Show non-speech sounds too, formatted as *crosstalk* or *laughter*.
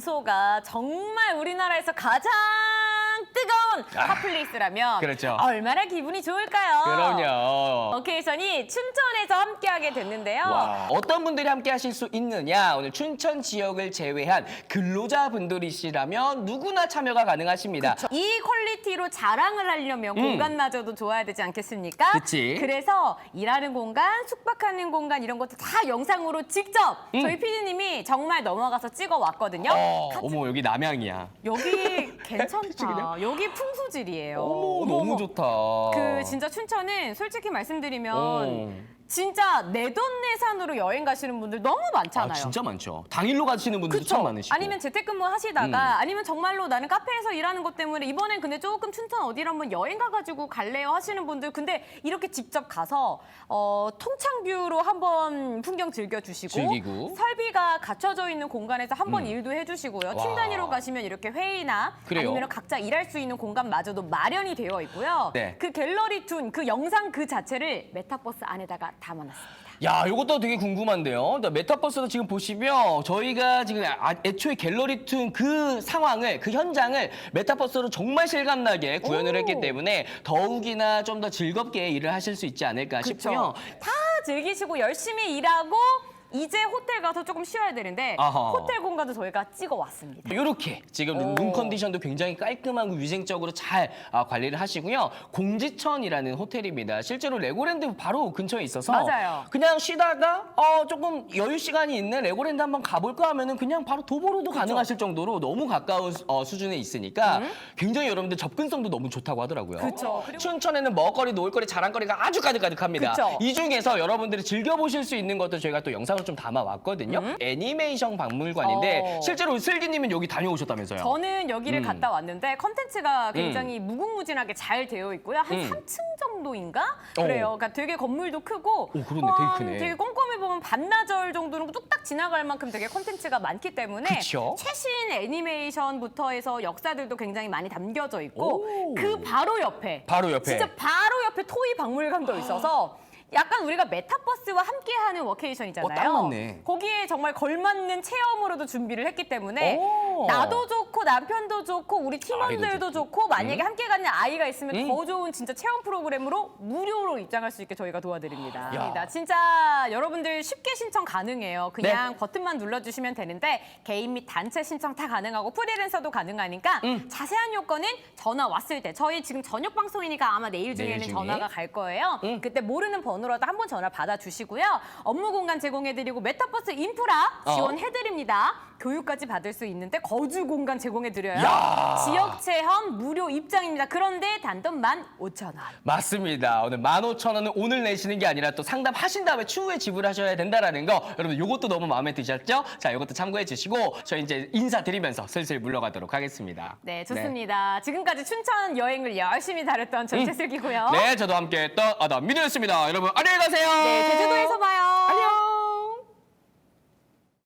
장소가 정말 우리나라에서 가장 뜨거운 핫플레이스라면 그렇죠. 얼마나 기분이 좋을까요? 그럼요. 어케이션이 춘천에서 함께하게 됐는데요. 와, 어떤 분들이 함께 하실 수 있느냐? 오늘 춘천 지역을 제외한 근로자분들이시라면 누구나 참여가 가능하십니다. 이 퀄리티로 자랑을 하려면 공간마저도 좋아야 되지 않겠습니까? 음. 그치. 그래서 일하는 공간, 숙박하는 공간 이런 것도 다 영상으로 직접 저희 PD님이 정말 넘어가서 찍어 왔거든요. 음. 어, 어머 여기 남양이야. 여기 괜찮다. *laughs* 여기 풍수질이에요. 어머, 너무 좋다. 그 진짜 춘천은 솔직히 말씀드리면 어. 진짜 내돈내산으로 여행 가시는 분들 너무 많잖아요. 아, 진짜 많죠. 당일로 가시는 분들도? 참 많으시고. 음. 아니면 재택근무 하시다가 아니면 정말로 나는 카페에서 일하는 것 때문에 이번엔 근데 조금 춘천 어디를 한번 여행 가가지고 갈래요 하시는 분들 근데 이렇게 직접 가서 어, 통창뷰로 한번 풍경 즐겨주시고 즐기고. 설비가 갖춰져 있는 공간에서 한번 일도 해주시고요. 팀 와. 단위로 가시면 이렇게 회의나 그래요. 아니면 각자 일할 수 있는 공간마저도 마련이 되어 있고요. 네. 그 갤러리 툰, 그 영상 그 자체를 메타버스 안에다가 담아놨습니다. 야, 이것도 되게 궁금한데요. 메타버스도 지금 보시면 저희가 지금 아- 애초에 갤러리 툰 그 상황을 그 현장을 메타버스로 정말 실감나게 구현을 오. 했기 때문에 더욱이나 좀 더 즐겁게 일을 하실 수 있지 않을까 싶고요. 다 즐기시고 열심히 일하고 이제 호텔 가서 조금 쉬어야 되는데 아하. 호텔 공간도 저희가 찍어 왔습니다. 이렇게 지금 오. 룸 컨디션도 굉장히 깔끔하고 위생적으로 잘 아, 관리를 하시고요. 공지천이라는 호텔입니다. 실제로 레고랜드 바로 근처에 있어서 맞아요. 그냥 쉬다가 어, 조금 여유 시간이 있는 레고랜드 한번 가볼까 하면은 그냥 바로 도보로도 가능하실 정도로 너무 가까운 수- 어, 수준에 있으니까 굉장히 여러분들 접근성도 너무 좋다고 하더라고요. 음? 그쵸. 그리고- 춘천에는 먹거리, 놀거리, 자랑거리가 아주 가득가득합니다. 그쵸. 이 중에서 여러분들이 즐겨보실 수 있는 것도 저희가 또 영상을 좀 담아왔거든요. 애니메이션 박물관인데 음? 어. 실제로 슬기님은 여기 다녀오셨다면서요? 저는 여기를 음. 갔다 왔는데 컨텐츠가 굉장히 무궁무진하게 잘 되어 있고요. 한 음. 3층 정도인가? 어. 그래요. 그러니까 되게 건물도 크고 오, 그러네. 되게 크네. 되게 꼼꼼히 보면 반나절 정도는 뚝딱 지나갈 만큼 되게 컨텐츠가 많기 때문에 그쵸? 최신 애니메이션부터 해서 역사들도 굉장히 많이 담겨져 있고 오. 그 바로 옆에 바로 옆에. 진짜 바로 옆에 토이 박물관도 있어서 *gasps* 약간 우리가 메타버스와 함께하는 워케이션이잖아요. 어, 딱 맞네. 거기에 정말 걸맞는 체험으로도 준비를 했기 때문에 오. 나도 좋고 남편도 좋고 우리 팀원들도 좋고 만약에 함께 가는 아이가 있으면 음. 더 좋은 진짜 체험 프로그램으로 무료로 입장할 수 있게 저희가 도와드립니다. 야. 나 진짜 여러분들 쉽게 신청 가능해요. 네. 그냥 버튼만 눌러주시면 되는데 개인 및 단체 신청 다 가능하고 프리랜서도 가능하니까 음. 자세한 요건은 전화 왔을 때 저희 지금 저녁 방송이니까 아마 내일 중에는 내일 중에. 전화가 갈 거예요. 음. 그때 모르는 번호 라도 한 번 전화 받아주시고요. 업무 공간 제공해드리고 메타버스 인프라 어. 지원해드립니다. 교육까지 받을 수 있는데 거주 공간 제공해드려요. 야. 지역 체험 무료 입장입니다. 그런데 단돈 15,000원. 맞습니다. 오늘 15,000원은 오늘 내시는 게 아니라 또 상담하신 다음에 추후에 지불하셔야 된다라는 거 여러분 이것도 너무 마음에 드셨죠? 자, 이것도 참고해 주시고 저희 이제 인사드리면서 슬슬 물러가도록 하겠습니다. 네, 좋습니다. 지금까지 춘천 여행을 열심히 다녔던 전채슬기고요. 네, 저도 함께 했던 아담 미디였습니다. 여러분 안녕히 가세요. 네, 제주도에서 봐요.